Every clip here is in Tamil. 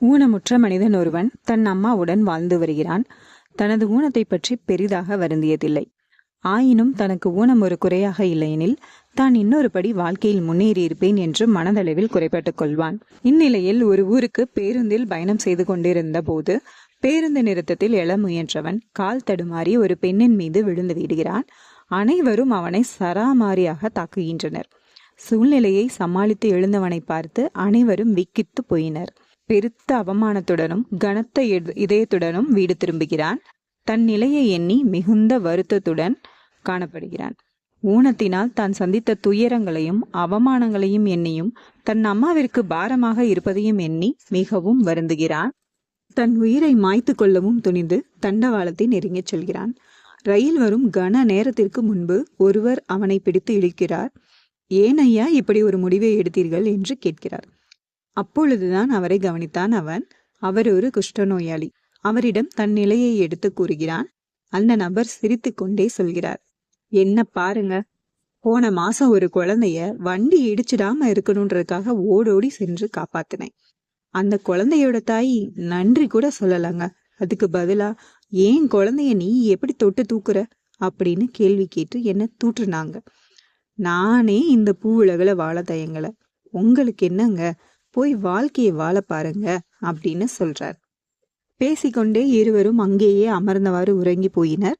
ஊனமுற்ற மனிதன் ஒருவன் தன் அம்மாவுடன் வாழ்ந்து வருகிறான். தனது ஊனத்தை பற்றி பெரிதாக வருந்தியதில்லை. ஆயினும் தனக்கு ஊனம் ஒரு குறையாக இல்லையெனில் தான் இன்னொரு படி வாழ்க்கையில் முன்னேறியிருப்பேன் என்று மனதளவில் குறைபட்டுக் கொள்வான். இந்நிலையில் ஒரு ஊருக்கு பேருந்தில் பயணம் செய்து கொண்டிருந்த போது பேருந்து நிறுத்தத்தில் எழ முயன்றவன் கால் தடுமாறி ஒரு பெண்ணின் மீது விழுந்து விடுகிறான். அனைவரும் அவனை சராமாரியாக தாக்குகின்றனர். சூழ்நிலையை சமாளித்து எழுந்தவனை பார்த்து அனைவரும் விக்கித்து போயினர். பெருத்த அவமானத்துடனும் கனத்த இதயத்துடனும் வீடு திரும்புகிறான். தன் நிலையை எண்ணி மிகுந்த வருத்தத்துடன் காணப்படுகிறான். ஊனத்தினால் தான் சந்தித்த துயரங்களையும் அவமானங்களையும் எண்ணியும் தன் அம்மாவிற்கு பாரமாக இருப்பதையும் எண்ணி மிகவும் வருந்துகிறான். தன் உயிரை மாய்த்து கொள்ளவும் துணிந்து தண்டவாளத்தை நெருங்கிச் செல்கிறான். ரயில் வரும் கன நேரத்திற்கு முன்பு ஒருவர் அவனை பிடித்து இழுக்கிறார். ஏன் ஐயா இப்படி ஒரு முடிவை எடுத்தீர்கள்? என்று கேட்கிறார். அப்பொழுதுதான் அவரை கவனித்தான் அவன். அவர் ஒரு குஷ்டநோயாளி. அவரிடம் தன் நிலையை எடுத்து கூறுகிறான். அந்த நபர் சிரித்து கொண்டே சொல்கிறார். என்ன பாருங்க. போன மாசம் ஒரு குழந்தைய வண்டி இடிச்சிடாம இருக்கணும்ன்றதுக்காக ஓடோடி சென்று காப்பாத்தினேன். அந்த குழந்தையோட தாய் நன்றி கூட சொல்லலங்க. அதுக்கு பதிலா ஏன் குழந்தைய நீ எப்படி தொட்டு தூக்குற? அப்படின்னு கேள்வி கேட்டு என்ன தூற்றுனாங்க. நானே இந்த பூவுலகில் வாழ தயங்கல. உங்களுக்கு என்னங்க? போய் வாழ்க்கையை வாழ பாருங்க அப்படின்னு சொல்றார். பேசிக்கொண்டே இருவரும் அங்கேயே அமர்ந்தவாறு உறங்கி போயினர்.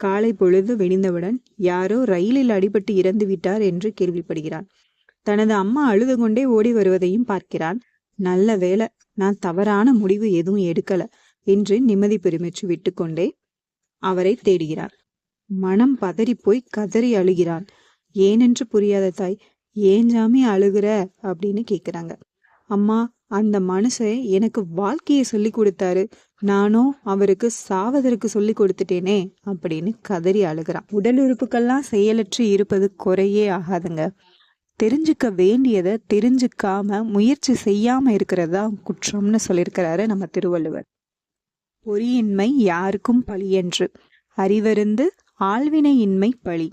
காலை பொழுது வெடிந்தவுடன் யாரோ ரயிலில் அடிபட்டு இறந்து விட்டார் என்று கேள்விப்படுகிறான் தனது அம்மா அழுது கொண்டே ஓடி வருவதையும் பார்க்கிறான் நல்ல வேலை நான் தவறான முடிவு எதுவும் எடுக்கல என்று நிம்மதி பெருமிச்சு விட்டுக்கொண்டே அவரை தேடுகிறார். மனம் பதறி போய் கதறி அழுகிறான். ஏனென்று புரியாத தாய் ஏன் ஜாமி அழுகுற? அப்படின்னு கேக்குறாங்க. அம்மா அந்த மனுஷன் எனக்கு வாழ்க்கையை சொல்லி கொடுத்தாரு. நானும் அவருக்கு சாவதற்கு சொல்லி கொடுத்துட்டேனே அப்படின்னு கதறி அழுகிறான். உடல் உறுப்புக்கெல்லாம் செயலற்று இருப்பது குறையே ஆகாதுங்க. தெரிஞ்சுக்க வேண்டியதை தெரிஞ்சுக்காம முயற்சி செய்யாம இருக்கிறதா குற்றம்னு சொல்லியிருக்கிறாரு நம்ம திருவள்ளுவர். பொறியின்மை யாருக்கும் பழியன்று அறிவருந்து ஆழ்வினையின்மை பழி.